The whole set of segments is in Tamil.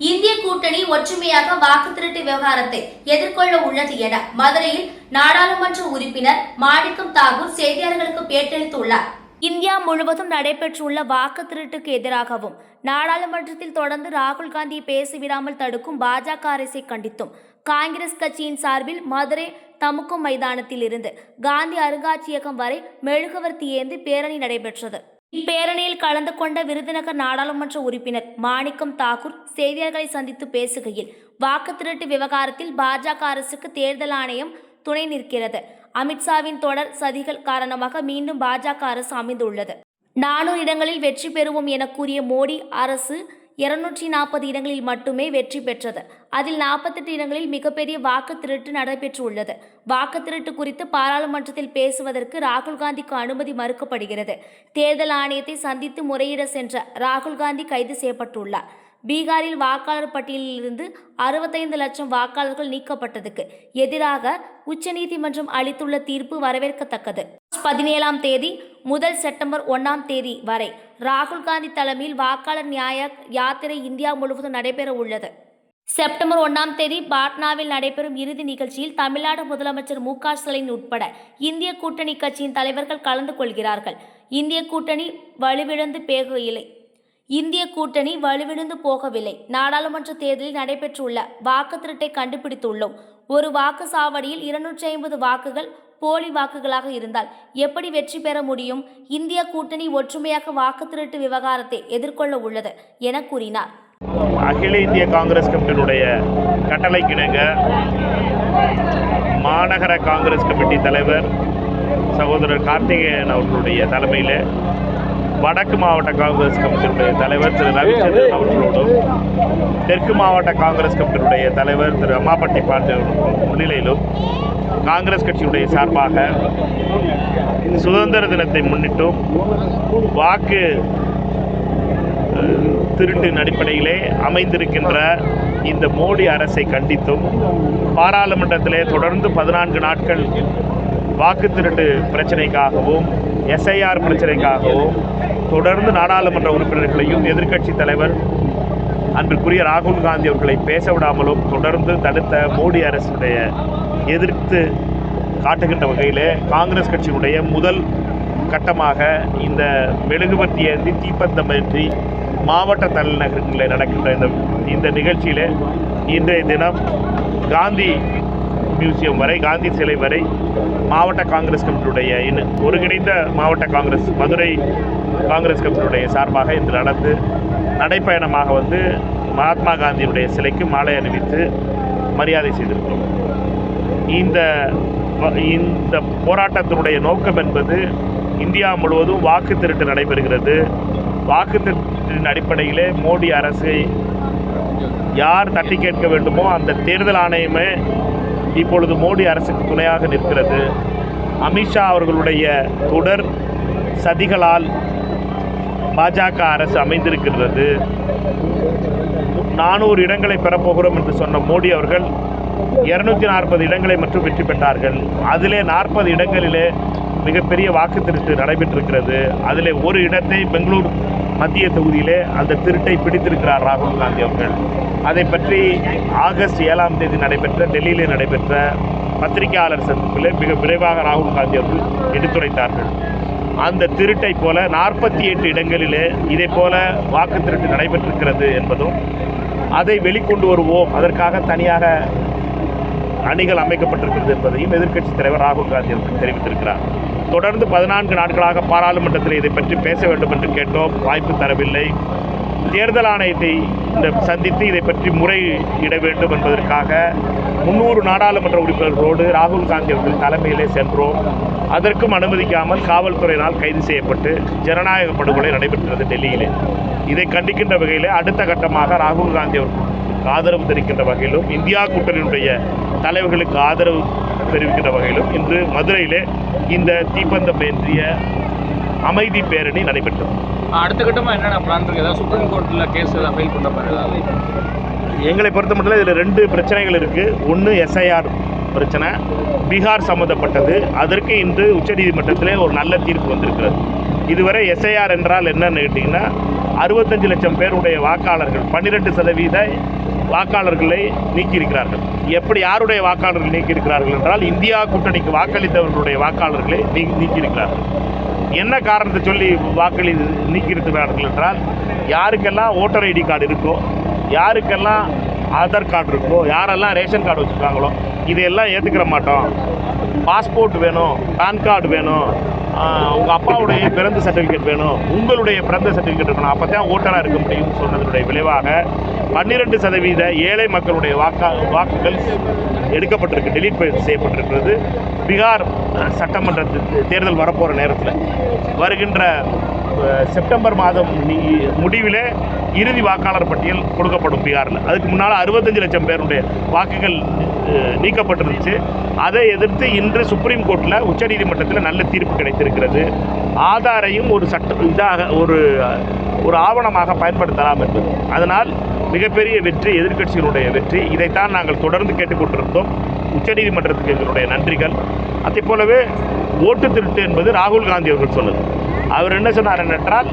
இந்திய கூட்டணி ஒற்றுமையாக வாக்கு திருட்டு விவகாரத்தை எதிர்கொள்ள உள்ளது என மதுரையில் நாடாளுமன்ற உறுப்பினர் மாணிக்கம் தாகூர் செய்தியாளர்களுக்கு பேட்டியளித்துள்ளார் இந்தியா முழுவதும் நடைபெற்றுள்ள வாக்கு திருட்டுக்கு எதிராகவும் நாடாளுமன்றத்தில் தொடர்ந்து ராகுல் காந்தியை பேசவிடாமல் தடுக்கும் பாஜக அரசை கண்டித்தும் காங்கிரஸ் கட்சியின் சார்பில் மதுரை தமுக்கும் மைதானத்தில் இருந்து காந்தி அருங்காட்சியகம் வரை மெழுகுவர்த்தி ஏந்தி பேரணி நடைபெற்றது. இப்பேரணியில் கலந்து கொண்ட விருதுநகர் நாடாளுமன்ற உறுப்பினர் மாணிக்கம் தாக்கூர் செய்தியாளர்களை சந்தித்து பேசுகையில் வாக்கு திருட்டு விவகாரத்தில் பாஜக அரசுக்கு தேர்தல் ஆணையம் துணை நிற்கிறது. அமித்ஷாவின் தொடர் சதிகள் காரணமாக மீண்டும் பாஜக அரசு அமைந்துள்ளது. நானூறு இடங்களில் வெற்றி பெறுவோம் என கூறிய மோடி அரசு இருநூற்றி நாற்பது இடங்களில் மட்டுமே வெற்றி பெற்றது. அதில் நாற்பத்தெட்டு இடங்களில் மிகப்பெரிய வாக்கு திருட்டு நடைபெற்றுள்ளது. வாக்கு திருட்டு குறித்து பாராளுமன்றத்தில் பேசுவதற்கு ராகுல் காந்திக்கு அனுமதி மறுக்கப்படுகிறது. தேர்தல் ஆணையத்தை சந்தித்து முறையிட சென்ற ராகுல் காந்தி கைது செய்யப்பட்டுள்ளார். பீகாரில் வாக்காளர் பட்டியலிலிருந்து அறுபத்தைந்து லட்சம் வாக்காளர்கள் நீக்கப்பட்டதுக்கு எதிராக உச்சநீதிமன்றம் அளித்துள்ள தீர்ப்பு வரவேற்கத்தக்கது. பதினேழாம் தேதி முதல் செப்டம்பர் ஒன்றாம் தேதி வரை ராகுல் காந்தி தலைமையில் வாக்காளர் நியாய யாத்திரை இந்தியா முழுவதும் நடைபெற உள்ளது. செப்டம்பர் ஒன்றாம் தேதி பாட்னாவில் நடைபெறும் இறுதி நிகழ்ச்சியில் தமிழ்நாடு முதலமைச்சர் மு க ஸ்டாலின் உட்பட இந்திய கூட்டணி கட்சியின் தலைவர்கள் கலந்து கொள்கிறார்கள். இந்திய கூட்டணி வலுவிழந்து பேகையில்லை இந்திய கூட்டணி வலுவிழந்து போகவில்லை. நாடாளுமன்ற தேர்தலில் நடைபெற்றுள்ள வாக்கு திருட்டை கண்டுபிடித்துள்ளோம். ஒரு வாக்கு சாவடியில் இருநூற்றி ஐம்பது வாக்குகள் போலி வாக்குகளாக இருந்தால் எப்படி வெற்றி பெற முடியும்? இந்திய கூட்டணி ஒற்றுமையாக வாக்கு திருட்டு விவகாரத்தை எதிர்கொள்ள உள்ளது என கூறினார். அகில இந்திய காங்கிரஸ் கமிட்டியினுடைய கட்டளைக்கிணங்க மாநகர காங்கிரஸ் கமிட்டி தலைவர் சகோதரர் கார்த்திகேயன் அவர்களுடைய தலைமையில் வடக்கு மாவட்ட காங்கிரஸ் கமிட்டியினுடைய தலைவர் திரு ரவிச்சந்திரன் அவர்களோடும் தெற்கு மாவட்ட காங்கிரஸ் கமிட்டியினுடைய தலைவர் திரு அம்மாப்பட்டி பாட்டு முன்னிலையிலும் காங்கிரஸ் கட்சியுடைய சார்பாக சுதந்திர தினத்தை முன்னிட்டும் வாக்கு திருட்டின் அடிப்படையிலே அமைந்திருக்கின்ற இந்த மோடி அரசை கண்டித்தும் பாராளுமன்றத்திலே தொடர்ந்து பதினான்கு நாட்கள் வாக்கு திருட்டு பிரச்சனைக்காகவும் எஸ்ஐஆர் பிரச்சனைக்காகவும் தொடர்ந்து நாடாளுமன்ற உறுப்பினர்களையும் எதிர்க்கட்சி தலைவர் அன்றுக்குரிய ராகுல் காந்தி அவர்களை பேச விடாமலும் தொடர்ந்து தடுத்த மோடி அரசுடைய எதிர்த்து காட்டுகின்ற வகையிலே காங்கிரஸ் கட்சியினுடைய முதல் கட்டமாக இந்த மெழுகுபத்தி ஏந்தி தீப்பந்தமேற்றி மாவட்ட தலைநகரங்களில் நடக்கின்ற இந்த இந்த நிகழ்ச்சியில் இன்றைய தினம் காந்தி மியூசியம் வரை காந்தி சிலை வரை மாவட்ட காங்கிரஸ் கமிட்டியுடைய இணு- ஒருங்கிணைந்த மாவட்ட காங்கிரஸ் மதுரை காங்கிரஸ் கமிட்டியுடைய சார்பாக இன்று நடந்து நடைப்பயணமாக வந்து மகாத்மா காந்தியுடைய சிலைக்கு மாலை அணிவித்து மரியாதை செய்திருக்கிறோம். இந்த இந்த போராட்டத்தினுடைய நோக்கம் என்பது இந்தியா முழுவதும் வாக்கு திருட்டு நடைபெறுகிறது. வாக்கு திருட்டின் அடிப்படையிலே மோடி அரசை யார் தட்டி கேட்க வேண்டுமோ அந்த தேர்தல் ஆணையமே இப்பொழுது மோடி அரசுக்கு துணையாக நிற்கிறது. அமித்ஷா அவர்களுடைய தொடர் சதிகளால் பாஜக அரசு அமைந்திருக்கிறது நானூறு இடங்களை பெறப்போகிறோம் என்று சொன்ன மோடி அவர்கள் இருநூத்தி நாற்பது இடங்களை மட்டும் வெற்றி பெற்றார்கள். அதிலே நாற்பது இடங்களிலே மிகப்பெரிய வாக்கு திருட்டு நடைபெற்றிருக்கிறது. அதில் ஒரு இடத்தை பெங்களூர் மத்திய தொகுதியிலே அந்த திருட்டை பிடித்திருக்கிறார் ராகுல் காந்தி அவர்கள். அதை பற்றி ஆகஸ்ட் ஏழாம் தேதி நடைபெற்ற டெல்லியிலே நடைபெற்ற பத்திரிகையாளர் சந்திப்பில் மிக விரைவாக ராகுல் காந்தி அவர்கள் எடுத்துரைத்தார்கள். அந்த திருட்டை போல நாற்பத்தி எட்டு இடங்களிலே இதே போல வாக்கு திருட்டு நடைபெற்றிருக்கிறது என்பதும் அதை வெளிக்கொண்டு வருவோம் அதற்காக தனியாக அணிகள் அமைக்கப்பட்டிருக்கிறது என்பதையும் எதிர்க்கட்சித் தலைவர் ராகுல் காந்தி அவர்கள் தெரிவித்திருக்கிறார். தொடர்ந்து பதினான்கு நாட்களாக பாராளுமன்றத்தில் இதை பற்றி பேச வேண்டும் என்று கேட்டோம் வாய்ப்பு தரவில்லை. தேர்தல் ஆணையத்தை இந்த சந்தித்து இதை பற்றி முறையிட வேண்டும் என்பதற்காக முன்னூறு நாடாளுமன்ற உறுப்பினர்களோடு ராகுல் காந்தி அவர்கள் தலைமையிலே சென்றோம். அதற்கும் அனுமதிக்காமல் காவல்துறையினால் கைது செய்யப்பட்டு ஜனநாயக படுகொலை நடைபெற்றது டெல்லியிலே. இதை கண்டிக்கின்ற வகையில் அடுத்த கட்டமாக ராகுல் காந்தி அவர்களுக்கு ஆதரவு தெரிவிக்கின்ற வகையிலும் இந்தியா கூட்டணியினுடைய தலைவர்களுக்கு ஆதரவு தெரிவிக்கின்ற வகையிலும் இன்று மதுரையிலே இந்த தீப்பந்தம் ஏற்றிய அமைதி பேரணி நடைபெற்றது. அடுத்த கட்டமாக என்னென்ன பிளான் இருக்குது ஏதாவது சுப்ரீம் கோர்ட்டில் கேஸ் ஏதாவது ஃபைல் பண்ண மாதிரி ஏதாவது எங்களை பொறுத்த மட்டும் இதில் ரெண்டு பிரச்சனைகள் இருக்குது ஒன்று எஸ்ஐஆர் பிரச்சனை பீகார் சம்மந்தப்பட்டது அதற்கு இன்று உச்சநீதிமன்றத்திலே ஒரு நல்ல தீர்ப்பு வந்திருக்கிறது. இதுவரை எஸ்ஐஆர் என்றால் என்னன்னு கேட்டிங்கன்னா அறுபத்தஞ்சு லட்சம் பேருடைய வாக்காளர்கள் பன்னிரெண்டு சதவீத வாக்காளர்களை நீக்கியிருக்கிறார்கள். எப்படி யாருடைய வாக்காளர்கள் நீக்கியிருக்கிறார்கள் என்றால் இந்தியா கூட்டணிக்கு வாக்களித்தவர்களுடைய வாக்காளர்களை நீ நீக்கியிருக்கிறார்கள். என்ன காரணத்தை சொல்லி வாக்களி நீக்கியிருக்கிறார்கள் என்றால் யாருக்கெல்லாம் ஓட்டர் ஐடி கார்டு இருக்கோ யாருக்கெல்லாம் ஆதார் கார்டு இருக்கோ யாரெல்லாம் ரேஷன் கார்டு வச்சுருக்காங்களோ இதையெல்லாம் ஏற்றுக்கிற மாட்டோம். பாஸ்போர்ட் வேணும் பேன் கார்டு வேணும் உங்கள் அப்பாவுடைய பிறந்த சர்டிஃபிகேட் வேணும் உங்களுடைய பிறந்த சர்டிஃபிகேட் இருக்கணும். அப்போ தான் ஓட்டராக இருக்க முடியும்னு சொன்னதனுடைய விளைவாக பன்னிரெண்டு சதவீத ஏழை மக்களுடைய வாக்கா வாக்குகள் எடுக்கப்பட்டிருக்கு டெலீட் செய்யப்பட்டிருக்கிறது. பீகார் சட்டமன்ற தேர்தல் வரப்போகிற நேரத்தில் வருகின்ற செப்டம்பர் மாதம் முடிவில் முடிவிலே இறுதி வாக்காளர் பட்டியல் கொடுக்கப்படும் பீகாரில். அதுக்கு முன்னால் அறுபத்தஞ்சு லட்சம் பேருடைய வாக்குகள் நீக்கப்பட்டிருந்துச்சு. அதை எதிர்த்து இன்று சுப்ரீம் கோர்ட்டில் உச்சநீதிமன்றத்தில் நல்ல தீர்ப்பு கிடைத்திருக்கிறது. ஆதாரையும் ஒரு சட்ட இதாக ஒரு ஒரு ஆவணமாக பயன்படுத்தலாம் என்பது. அதனால் மிகப்பெரிய வெற்றி எதிர்க்கட்சிகளுடைய வெற்றி. இதைத்தான் நாங்கள் தொடர்ந்து கேட்டுக்கொண்டிருந்தோம். உச்சநீதிமன்றத்துக்கு எங்களுடைய நன்றிகள். அதே போலவே ஓட்டு திருட்டு என்பது ராகுல் காந்தி அவர்கள் சொல்லுது அவர் என்ன சொன்னார் என்றால்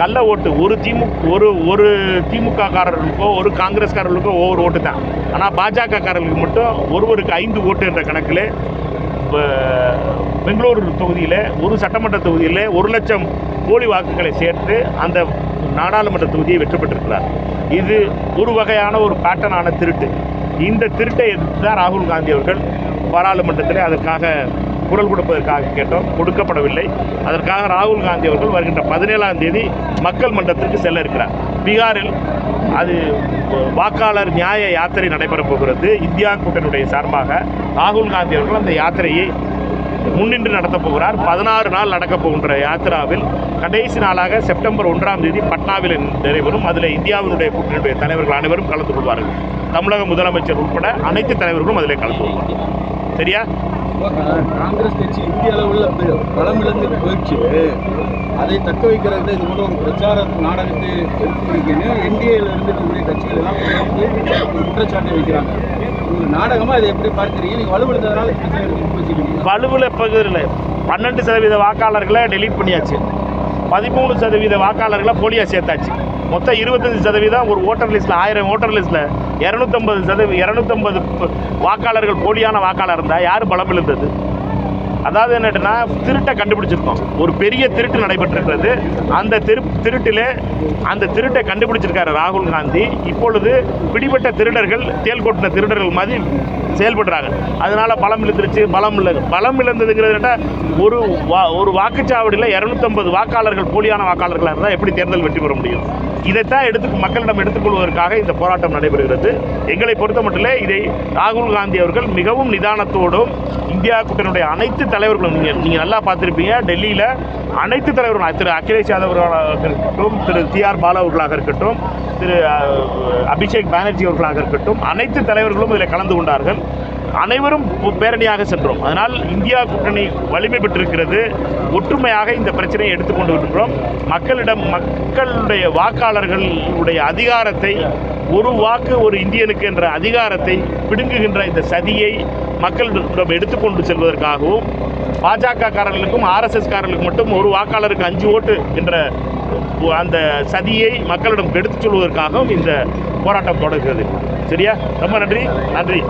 கள்ள ஓட்டு ஒரு திமுக ஒரு ஒரு திமுககாரர்களுக்கோ ஒரு காங்கிரஸ்காரர்களுக்கோ ஒவ்வொரு ஓட்டு தான். ஆனால் பாஜக காரர்களுக்கு மட்டும் ஒருவருக்கு ஐந்து ஓட்டு என்ற கணக்கில் பெங்களூரு தொகுதியில் ஒரு சட்டமன்ற தொகுதியில் ஒரு லட்சம் போலி வாக்குகளை சேர்த்து அந்த நாடாளுமன்ற தொகுதியை வெற்றி பெற்றிருக்கிறார். இது ஒரு வகையான ஒரு பேட்டர்னான திருட்டு. இந்த திருட்டை எதிர்த்து தான் ராகுல் காந்தி அவர்கள் பாராளுமன்றத்தில் அதற்காக குரல் கொடுப்பதற்காக கேட்டோம். கொடுக்கப்படவில்லை. அதற்காக ராகுல் காந்தி அவர்கள் வருகின்ற பதினேழாம் தேதி மக்கள் மன்றத்திற்கு செல்ல இருக்கிறார். பீகாரில் அது வாக்காளர் நியாய யாத்திரை நடைபெறப் போகிறது. இந்தியா கூட்டணியுடைய சார்பாக ராகுல் காந்தி அவர்கள் அந்த யாத்திரையை முன்னின்று நடத்தப் போகிறார். பதினாறு நாள் நடக்கப் போகின்ற யாத்திராவில் கடைசி நாளாக செப்டம்பர் ஒன்றாம் தேதி பட்னாவில் நிறைவரும் அதில் இந்தியாவினுடைய கூட்டணியுடைய தலைவர்கள் அனைவரும் கலந்து கொள்வார்கள். தமிழக முதலமைச்சர் உட்பட அனைத்து தலைவர்களும் அதில் கலந்து கொள்வார்கள். சரியா? காங்கிரஸ் கட்சி இந்திய அளவில் பலமிழந்து போயிடுச்சு அதை தக்க வைக்கிறது இது போல ஒரு பிரச்சார நாடகத்தை எடுத்துருக்கீங்க என்டிஏல இருந்து இருக்கக்கூடிய கட்சிகள் எல்லாம் குற்றச்சாட்டை வைக்கிறாங்க. இதை எப்படி வலுவில் பகுதியில் பன்னெண்டு சதவீத வாக்காளர்களை டெலீட் பண்ணியாச்சு. பதிமூணு சதவீத வாக்காளர்களை போலியாக சேர்த்தாச்சு. மொத்தம் இருபத்தஞ்சு சதவீதம் ஒரு ஓட்டர் லிஸ்ட்டில் ஆயிரம் ஓட்டர் லிஸ்ட்டில் இரநூத்தம்பது சதவீ இரநூத்தம்பது வாக்காளர்கள் போலியான வாக்காளர் இருந்தால் யார் பலம் இழந்தது அதாவது என்னட்டுன்னா திருட்டை கண்டுபிடிச்சிருக்கோம். ஒரு பெரிய திருட்டு நடைபெற்றிருக்கிறது. அந்த திரு திருட்டில் அந்த திருட்டை கண்டுபிடிச்சிருக்காரு ராகுல் காந்தி. இப்பொழுது பிடிபட்ட திருடர்கள் தேல் கொட்டின திருடர்கள் மாதிரி செயல்படுறாங்க. அதனால பலம் இழுத்துருச்சு பலம் இல்லை பலம் இழந்ததுங்கிறத ஒரு வா ஒரு வாக்குச்சாவடியில் இரநூத்தம்பது வாக்காளர்கள் போலியான வாக்காளர்களாக இருந்தால் எப்படி தேர்தல் வெற்றி பெற முடியும்? இதைத்தான் எடுத்து மக்களிடம் எடுத்துக்கொள்வதற்காக இந்த போராட்டம் நடைபெறுகிறது. எங்களை பொறுத்த மட்டும் இதை ராகுல் காந்தி அவர்கள் மிகவும் நிதானத்தோடும் இந்தியா கூட்டணியுடைய அனைத்து தலைவர்களும் நீங்கள் நீங்கள் நல்லா பார்த்துருப்பீங்க. டெல்லியில் அனைத்து தலைவர்களும் திரு அகிலேஷ் யாதவ் இருக்கட்டும் திரு டி ஆர் பாலா அவர்களாக இருக்கட்டும் திரு அபிஷேக் பானர்ஜி அவர்களாக இருக்கட்டும் அனைத்து தலைவர்களும் இதில் கலந்து கொண்டார்கள். அனைவரும் பேரணியாக சென்றோம். அதனால் இந்தியா கூட்டணி வலிமை பெற்றிருக்கிறது. ஒற்றுமையாக இந்த பிரச்சனையை எடுத்துக்கொண்டு வருகிறோம். மக்களிடம் மக்களுடைய வாக்காளர்களுடைய அதிகாரத்தை ஒரு வாக்கு ஒரு இந்தியனுக்கு என்ற அதிகாரத்தை பிடுங்குகின்ற இந்த சதியை மக்களிடம் எடுத்துக்கொண்டு செல்வதற்காகவும் பாஜக காரர்களுக்கும் ஆர்எஸ்எஸ் காரர்களுக்கு மட்டும் ஒரு வாக்காளருக்கு அஞ்சு ஓட்டு என்ற அந்த சதியை மக்களிடம் எடுத்துச் சொல்வதற்காகவும் இந்த போராட்டம் தொடர்கிறது. சரியா? ரொம்ப நன்றி. நன்றி.